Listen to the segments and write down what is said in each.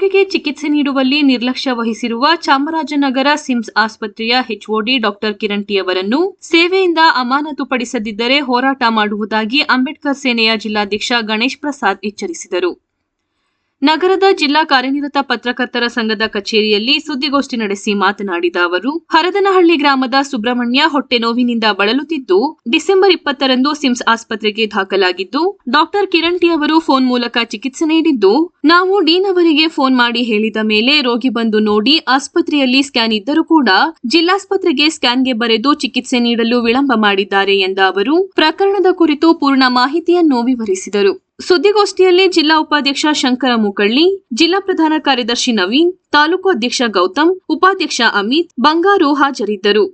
ರೋಗಿಗೆ ಚಿಕಿತ್ಸೆ ನೀಡುವಲ್ಲಿ ನಿರ್ಲಕ್ಷ್ಯ ವಹಿಸಿರುವ ಚಾಮರಾಜನಗರ ಸಿಮ್ಸ್ ಆಸ್ಪತ್ರೆಯ ಹೆಚ್ಒಡಿ ಡಾಕ್ಟರ್ ಕಿರಣ್ ಟಿ ಅವರನ್ನು ಸೇವೆಯಿಂದ ಅಮಾನತುಪಡಿಸದಿದ್ದರೆ ಹೋರಾಟ ಮಾಡುವುದಾಗಿ ಅಂಬೇಡ್ಕರ್ ಸೇನೆಯ ಜಿಲ್ಲಾಧ್ಯಕ್ಷ ಗಣೇಶ್ ಪ್ರಸಾದ್ ಎಚ್ಚರಿಸಿದರು. ನಗರದ ಜಿಲ್ಲಾ ಕಾರ್ಯನಿರತ ಪತ್ರಕರ್ತರ ಸಂಘದ ಕಚೇರಿಯಲ್ಲಿ ಸುದ್ದಿಗೋಷ್ಠಿ ನಡೆಸಿ ಮಾತನಾಡಿದ ಅವರು, ಹರದನಹಳ್ಳಿ ಗ್ರಾಮದ ಸುಬ್ರಹ್ಮಣ್ಯ ಹೊಟ್ಟೆ ನೋವಿನಿಂದ ಬಳಲುತ್ತಿದ್ದು, ಡಿಸೆಂಬರ್ ಇಪ್ಪತ್ತರಂದು ಸಿಮ್ಸ್ ಆಸ್ಪತ್ರೆಗೆ ದಾಖಲಾಗಿದ್ದು, ಡಾಕ್ಟರ್ ಕಿರಣ್ ಟಿ ಅವರು ಫೋನ್ ಮೂಲಕ ಚಿಕಿತ್ಸೆ ನೀಡಿದ್ದು, ನಾವು ಡೀನ್ ಅವರಿಗೆ ಫೋನ್ ಮಾಡಿ ಹೇಳಿದ ಮೇಲೆ ರೋಗಿ ಬಂದು ನೋಡಿ ಆಸ್ಪತ್ರೆಯಲ್ಲಿ ಸ್ಕ್ಯಾನ್ ಇದ್ದರೂ ಕೂಡ ಜಿಲ್ಲಾಸ್ಪತ್ರೆಗೆ ಸ್ಕ್ಯಾನ್ಗೆ ಬರೆದು ಚಿಕಿತ್ಸೆ ನೀಡಲು ವಿಳಂಬ ಮಾಡಿದ್ದಾರೆ ಎಂದ ಅವರು, ಪ್ರಕರಣದ ಕುರಿತು ಪೂರ್ಣ ಮಾಹಿತಿಯನ್ನು ವಿವರಿಸಿದರು. ಸುದ್ದಿಗೋಷ್ಠಿಯಲ್ಲಿ ಜಿಲ್ಲಾ ಉಪಾಧ್ಯಕ್ಷ ಶಂಕರ ಮುಕಳ್ಳಿ, ಜಿಲ್ಲಾ ಪ್ರಧಾನ ಕಾರ್ಯದರ್ಶಿ ನವೀನ್, ತಾಲೂಕು ಅಧ್ಯಕ್ಷ ಗೌತಮ್, ಉಪಾಧ್ಯಕ್ಷ ಅಮಿತ್, ಬಂಗಾರು ಹಾಜರಿದ್ದರು.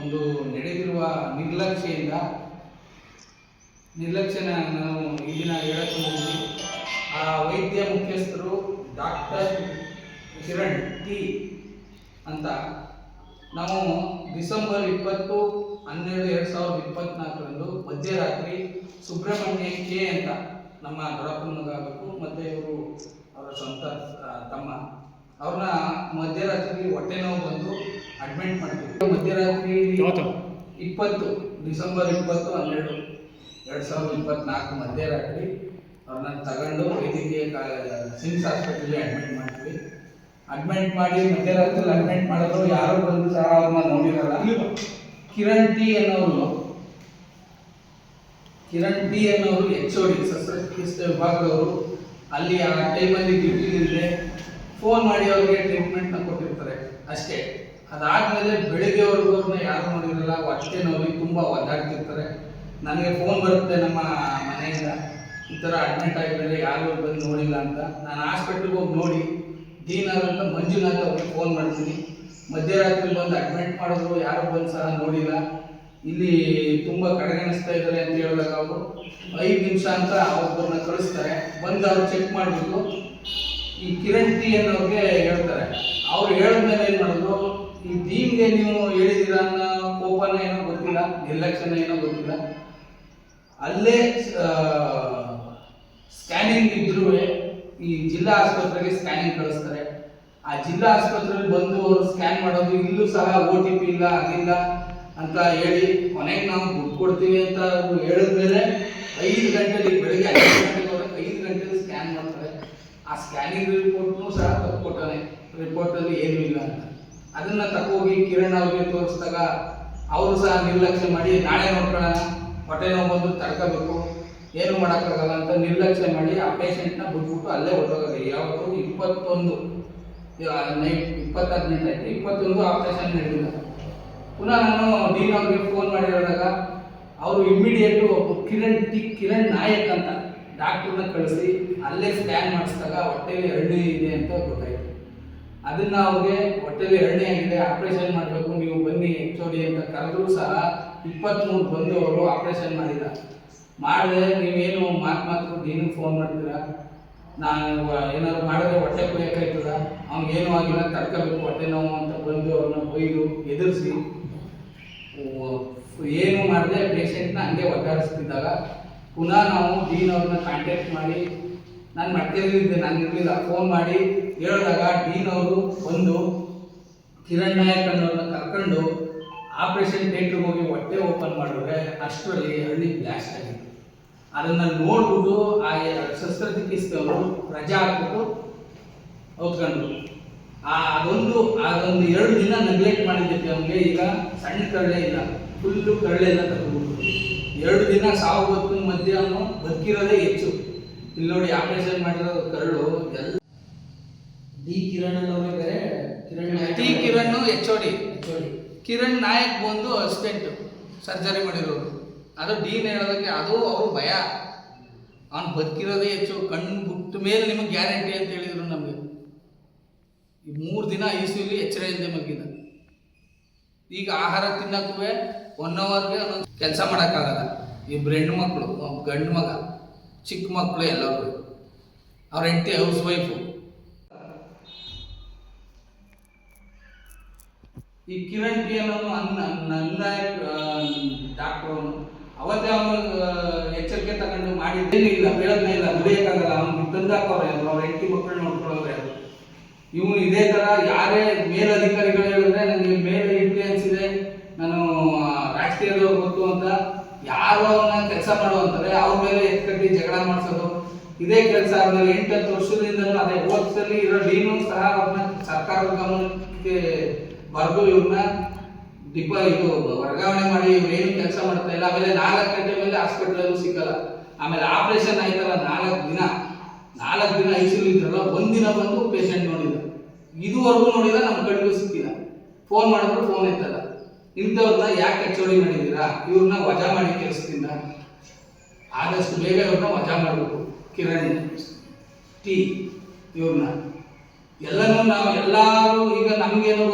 ಒಂದು ನಡೆದಿರುವ ನಿರ್ಲಕ್ಷ್ಯದಿಂದ ನಿರ್ಲಕ್ಷ್ಯನ ನಾವು ಈಗಿನ ಆ ವೈದ್ಯ ಮುಖ್ಯಸ್ಥರು ಡಾಕ್ಟರ್ ಕಿರಣ್ ಟಿ ಅಂತ ನಾವು ಡಿಸೆಂಬರ್ ಇಪ್ಪತ್ತು, ಹನ್ನೆರಡು, ಎರಡು ಸಾವಿರದ ಇಪ್ಪತ್ನಾಲ್ಕರಂದು ಮಧ್ಯರಾತ್ರಿ ಸುಬ್ರಹ್ಮಣ್ಯ ಕೆ ಅಂತ ನಮ್ಮ ದೊಡ್ಡಪ್ಪನ ಮಗ ಆಗಬೇಕು ಮತ್ತು ಇವರು ಅವರ ಸ್ವಂತ ತಮ್ಮ. ಅವ್ರನ್ನ ಮಧ್ಯರಾತ್ರಿ ಹೊಟ್ಟೆ ನೋವು ಬಂದು ಅಡ್ಮಿಟ್ ಮಾಡ್ತೀವಿ. ಮಧ್ಯರಾತ್ರಿ ಇಪ್ಪತ್ತು ಡಿಸೆಂಬರ್ ಇಪ್ಪತ್ತು ಹನ್ನೆರಡು. ಎರಡು ಸಾವಿರದ ಇಪ್ಪತ್ನಾಲ್ಕು ಮಧ್ಯರಾತ್ರಿ ಅವ್ರನ್ನ ತಗೊಂಡು ವೈದ್ಯಕೀಯ ಸಿಮ್ಸ್ ಹಾಸ್ಪಿಟಲ್ಗೆ ಅಡ್ಮಿಟ್ ಮಾಡ್ತೀವಿ. ಅಡ್ಮಿಟ್ ಮಾಡಿ ಮಧ್ಯರಾತ್ರಿ ಅಡ್ಮಿಟ್ ಮಾಡಿದ್ರು ಯಾರು ಬಂದು ಸಹ ಅವ್ರನ್ನ ನೋಡಿರಲ್ಲ. ಕಿರಣ್ ಟಿ ಅನ್ನೋರು ಕಿರಣ್ ಬಿ ಅನ್ನೋರು ಎಚ್ ಓ ಡಿ ಶಸ್ತ್ರಚಿಕಿತ್ಸೆ ವಿಭಾಗದವರು. ಅಲ್ಲಿ ಆ ಟೈಮಲ್ಲಿ ಡ್ಯೂಟಿಲಿಲ್ಲದೆ ಫೋನ್ ಮಾಡಿ ಅವ್ರಿಗೆ ಟ್ರೀಟ್ಮೆಂಟ್ನ ಕೊಟ್ಟಿರ್ತಾರೆ. ಅಷ್ಟೇ. ಅದಾದ್ಮೇಲೆ ಬೆಳಿಗ್ಗೆವರೆಗೂ ಅವ್ರನ್ನ ಯಾರು ನೋಡಿರಲ್ಲ ಹೊಟ್ಟೆ ನೋವಿ ತುಂಬ ಒದ್ದಾಡ್ತಿರ್ತಾರೆ. ನನಗೆ ಫೋನ್ ಬರುತ್ತೆ ನಮ್ಮ ಮನೆಯಿಂದ. ಈ ಥರ ಅಡ್ಮಿಟ್ ಆಗಿದ್ದಾರೆ ಯಾರು ಬಂದು ನೋಡಿಲ್ಲ ಅಂತ. ನಾನು ಹಾಸ್ಪಿಟ್ಲಿಗೆ ಹೋಗಿ ನೋಡಿ ಡೀನರ್ ಅಂತ ಮಂಜುನಾಥ್ ಅವ್ರಿಗೆ ಫೋನ್ ಮಾಡ್ತೀನಿ. ಮಧ್ಯರಾತ್ರಿ ಬಂದು ಅಡ್ಮಿಟ್ ಮಾಡಿದ್ರು, ಯಾರು ಬಂದು ಸಹ ನೋಡಿಲ್ಲ. ಇಲ್ಲಿ ತುಂಬ ಕಡೆಗಣಿಸ್ತಾ ಇದ್ದಾರೆ ಅಂತ ಹೇಳಿದಾಗ ಅವರು ಐದು ನಿಮಿಷ ಅಂತ ಒಬ್ಬರನ್ನ ಕಳಿಸ್ತಾರೆ. ಬಂದು ಅವ್ರು ಚೆಕ್ ಮಾಡಬೇಕು ಈ ಕಿರಣ್ ಟಿ ಅನ್ನೋರಿಗೆ ಹೇಳ್ತಾರೆ. ಅವ್ರು ಹೇಳಿದ್ಮೇಲೆ ಏನು ಮಾಡಿದ್ರು? ಈ ಟೀಮ್ಗೆ ನೀವು ಹೇಳಿದ್ದೀರಾ ಅನ್ನೋ ಕೋಪನ ಏನೋ ಗೊತ್ತಿಲ್ಲ ನಿರ್ಲಕ್ಷ್ಯನ ಏನೋ ಗೊತ್ತಿಲ್ಲ. ಅಲ್ಲೇ ಸ್ಕ್ಯಾನಿಂಗ್ ಇದ್ರೂ ಈ ಜಿಲ್ಲಾ ಆಸ್ಪತ್ರೆಗೆ ಸ್ಕ್ಯಾನಿಂಗ್ ಕಳಿಸ್ತಾರೆ. ಆ ಜಿಲ್ಲಾ ಆಸ್ಪತ್ರೆಯಲ್ಲಿ ಬಂದು ಅವರು ಸ್ಕ್ಯಾನ್ ಮಾಡೋದು ಇಲ್ಲೂ ಸಹ ಓ ಟಿ ಪಿ ಇಲ್ಲ ಅದಿಲ್ಲ ಅಂತ ಹೇಳಿ ಕೊನೆಗೆ ನಾವು ದುಡ್ಡು ಕೊಡ್ತೀವಿ ಅಂತ ಹೇಳಿದ ಹೇಳಿದ್ಮೇಲೆ ಐದು ಗಂಟೆಲಿ ಬೆಳಿಗ್ಗೆ ಐದು ಗಂಟೆಗೆ ಗಂಟೆಲಿ ಸ್ಕ್ಯಾನ್ ಮಾಡ್ತಾರೆ. ಆ ಸ್ಕ್ಯಾನಿಂಗ್ ರಿಪೋರ್ಟ್ನು ಸಹ ಕೊಟ್ಟಾನೆ ರಿಪೋರ್ಟಲ್ಲಿ ಏನೂ ಇಲ್ಲ ಅಂತ. ಅದನ್ನ ತಕ್ಕೋಗಿ ಕಿರಣ್ ಅವ್ರಿಗೆ ತೋರಿಸಿದಾಗ ಅವರು ಸಹ ನಿರ್ಲಕ್ಷ್ಯ ಮಾಡಿ, ನಾಳೆ ನೋಡ್ಕೊಳ್ಳೋಣ, ಹೊಟ್ಟೆ ನೋವು ಬಂದು ತಡ್ಕೋಬೇಕು, ಏನು ಮಾಡೋಕ್ಕಾಗಲ್ಲ ಅಂತ ನಿರ್ಲಕ್ಷ್ಯ ಮಾಡಿ ಆ ಪೇಷಂಟ್ನ ಬಿಟ್ಬಿಟ್ಟು ಅಲ್ಲೇ ಹೊರಟೋಗೋದು. ಯಾವತ್ತು ಇಪ್ಪತ್ತೊಂದು ನೈಟ್ ಇಪ್ಪತ್ತಾರು ಗಂಟೆ ಆಯಿತು ಇಪ್ಪತ್ತೊಂದು ಆಪರೇಷನ್ ನಡೆದಿಲ್ಲ ಪುನಃ ನಾನು ಡೀನ್ ಅವ್ರಿಗೆ ಫೋನ್ ಮಾಡಿ ಹೇಳಿದಾಗ ಅವರು ಇಮ್ಮಿಡಿಯೇಟು ಕಿರಣ್ ಟಿ ಕಿರಣ್ ನಾಯಕ್ ಅಂತ ಡಾಕ್ಟ್ರನ್ನ ಕಳಿಸಿ ಅಲ್ಲೇ ಸ್ಕ್ಯಾನ್ ಮಾಡಿಸಿದಾಗ ಹೊಟ್ಟೆಲಿ ಹರಡಿ ಇದೆ ಅಂತ ಗೊತ್ತಾಯಿತು. ಅದನ್ನ ಅವ್ರಿಗೆ ಹೊಟ್ಟೆಲಿ ಎರಡನೇ ಆಗಿದೆ ಆಪರೇಷನ್ ಮಾಡಬೇಕು, ನೀವು ಬನ್ನಿ ಎಚ್ ಅಂತ ಕರೆದ್ರು ಸಹ ಇಪ್ಪತ್ತ್ಮೂರು ಬಂದು ಅವರು ಆಪರೇಷನ್ ಮಾಡಿದ ಮಾಡಿದ್ರೆ ನೀವೇನು ಮಾತು ಮಾತು ನೀನು ಫೋನ್ ಮಾಡ್ತೀರಾ? ನಾನು ಏನಾದ್ರು ಮಾಡಿದ್ರೆ ಹೊಟ್ಟೆ ಕುಯ್ಯಕ್ಕಾಯ್ತದ ಅವ್ನಿಗೇನು ಆಗಿಲ್ಲ, ತಡ್ಕೋಬೇಕು, ಹೊಟ್ಟೆ ನೋವು ಅಂತ ಬಂದು ಅವ್ರನ್ನ ಬೈದು ಎದುರಿಸಿ. ಮಾಡದೆ ಪೇಷಂಟ್ನ ಹಂಗೆ ಒದ್ದಾಡಿಸ್ತಿದ್ದಾಗ ಪುನಃ ನಾವು ಡೀನ್ ಅವ್ರನ್ನ ಕಾಂಟ್ಯಾಕ್ಟ್ ಮಾಡಿ, ನಾನು ಮಡ್ಕೇರಿದ್ದೆ ನಾನು ಇರಲಿಲ್ಲ. ಫೋನ್ ಮಾಡಿ ಹೇಳಿದಾಗ ಡೀನ್ ಅವರು ಒಂದು ಕಿರಣ್ ನಾಯಕ್ ಅನ್ನೋರನ್ನ ಕರ್ಕೊಂಡು ಆಪರೇಷನ್ ಥಿಯೇಟ್ರಿಗೆ ಹೋಗಿ ಹೊಟ್ಟೆ ಓಪನ್ ಮಾಡಿದ್ರೆ ಅಷ್ಟರಲ್ಲಿ ಹಳ್ಳಿ ಬ್ಲಾಸ್ಟ್ ಆಗಿತ್ತು. ಅದನ್ನು ನೋಡ್ಬಿಟ್ಟು ಆ ಶಸ್ತ್ರಚಿಕಿತ್ಸೆಯವರು ರಜಾ ಹಾಕ್ಬಿಟ್ಟು ಹೋಗ್ಕೊಂಡ್ರು ಆ ಅದೊಂದು ಅದೊಂದು ಎರಡು ದಿನ ನೆಗ್ಲೆಕ್ಟ್ ಮಾಡಿದ್ದಕ್ಕೆ ಅವನಿಗೆ ಈಗ ಸಣ್ಣ ಕರಳೆ ಇಲ್ಲ. ಫುಲ್ಲು ಕರಳೆಲ್ಲ ತಗೊಂಡ್ಬಿಟ್ಟು ಎರಡು ದಿನ ಸಾವು ಬದುಕು ಮಧ್ಯ ಅವನು ಬದುಕಿರೋದೇ ಹೆಚ್ಚು. ಇಲ್ಲಿ ನೋಡಿ ಆಪರೇಷನ್ ಮಾಡಿರೋ ಕರಳು ಎಲ್ಲ ಡಿ ಕಿರಣ್ ಬೇರೆ ಕಿರಣ್ ಟಿ ಕಿರಣ್ ಎಚ್ ಓಡಿ ಕಿರಣ್ ನಾಯಕ್ ಬಂದು ಅಸಿಸ್ಟೆಂಟ್ ಸರ್ಜರಿ ಮಾಡಿರೋರು. ಅದು ಡೀನ್ ಹೇಳೋದಕ್ಕೆ ಅದು ಅವರು ಭಯ. ಅವ್ನು ಬದುಕಿರೋದೇ ಹೆಚ್ಚು. ಕಣ್ಣು ಬಿಟ್ಟ ಮೇಲೆ ನಿಮಗೆ ಗ್ಯಾರಂಟಿ ಅಂತ ಹೇಳಿದ್ರು ನಮಗೆ. ಈ ಮೂರು ದಿನ ಐ ಸಿ ಎಚ್ಚರ ಇಲ್ಲದೆ ಮಲಗಿದ ಈಗ ಆಹಾರ ತಿನ್ನಕ್ಕೂ ಒನ್ ಅವರ್ಗೆ ಒಂದೊಂದು ಕೆಲಸ ಮಾಡೋಕ್ಕಾಗಲ್ಲ. ಇಬ್ಬರು ಹೆಣ್ಣು ಮಕ್ಕಳು ಗಂಡು ಮಗ, ಚಿಕ್ಕ ಮಕ್ಕಳು ಎಲ್ಲರೂ. ಅವ್ರ ಹೆಂಡತಿ ಹೌಸ್ ವೈಫು ಈ ಕಿರಣ್ ಪಿ ಅನ್ನೋನು ಅನ್ನ, ನನ್ನ ಡಾಕ್ಟ್ರು ಅವನು. ಅವತ್ತೇ ಅವನು ಎಚ್ಚರಿಕೆ ತಗೊಂಡು ಮಾಡಿದ್ದೇನೂ ಇಲ್ಲ ಬೇಡನೇ ಇಲ್ಲ, ದುಡಿಯೋಕ್ಕಾಗಲ್ಲ. ಅವ್ನಿಗೆ ತಂದಾಕವ್ರೆ ಅವ್ರ ಹೆಂಡತಿ ಮಕ್ಕಳು ನೋಡ್ಕೊಳ್ಳೋರೆ ಇವನು ಇದೇ ಥರ ಯಾರೇ ಮೇಲಧಿಕಾರಿಗಳು ಹೇಳಿದ್ರೆ ನನಗೆ ಮೇಲೆ ರಾಜಕೀಯದವ್ರು ಗೊತ್ತು ಅಂತ ಯಾರು ಅವನ್ನ ಕೆಲಸ ಮಾಡುವಂತಾರೆ ಅವ್ರ ಮೇಲೆ ಎತ್ಕಟ್ಟಿ ಜಗಳ ಮಾಡಿಸೋದು. ಇದೇ ಕೆಲಸ ಆದ್ಮೇಲೆ ಎಂಟು ಹತ್ತು ವರ್ಷದಿಂದಲೂ ಅದೇ ಓದಿಸಲ್ಲಿ ಇರೋ ಡೀನು ಸಹ ಅವ್ರನ್ನ ಸರ್ಕಾರದ ಗಮನಕ್ಕೆ ಬರೆದು ಇವ್ರನ್ನ ಡಿಪ ಇದು ವರ್ಗಾವಣೆ ಮಾಡಿ ಇವ್ರು ಏನು ಕೆಲಸ ಮಾಡ್ತಾ ಇಲ್ಲ. ಆಮೇಲೆ ನಾಲ್ಕು ಗಂಟೆ ಮೇಲೆ ಹಾಸ್ಪಿಟಲ್ ಸಿಕ್ಕಲ್ಲ. ಆಮೇಲೆ ಆಪರೇಷನ್ ಆಯ್ತಲ್ಲ ನಾಲ್ಕು ದಿನ. ನಾಲ್ಕು ದಿನ ಐಸಿಯು ಇದ್ರಲ್ಲ ಒಂದಿನ ಬಂದು ಪೇಷಂಟ್ ನೋಡಿದ ಇದುವರೆಗೂ ನೋಡಿದ ನಮ್ಮ ಕಡೆಗೂ ಸಿಕ್ಕಿಲ್ಲ. ಫೋನ್ ಮಾಡಿದ್ರು ಫೋನ್ ಎತ್ತಲ್ಲ. ಇಂಥವ್ರನ್ನ ಯಾಕೆ ಹೆಚ್ಚೋಡಿ ಮಾಡಿದ್ದೀರಾ? ಇವ್ರನ್ನ ವಜಾ ಮಾಡಿ ಕೆಲಸದಿಂದ ಆದಷ್ಟು ಬೇಗ ಇವ್ರನ್ನ ವಜಾ ಮಾಡಬೇಕು. ಕಿರಣಿ, ಟಿ, ಇವ್ರನ್ನ. ಎಲ್ಲನೂ ನಾವು ಎಲ್ಲರೂ ಈಗ ನಮಗೇನು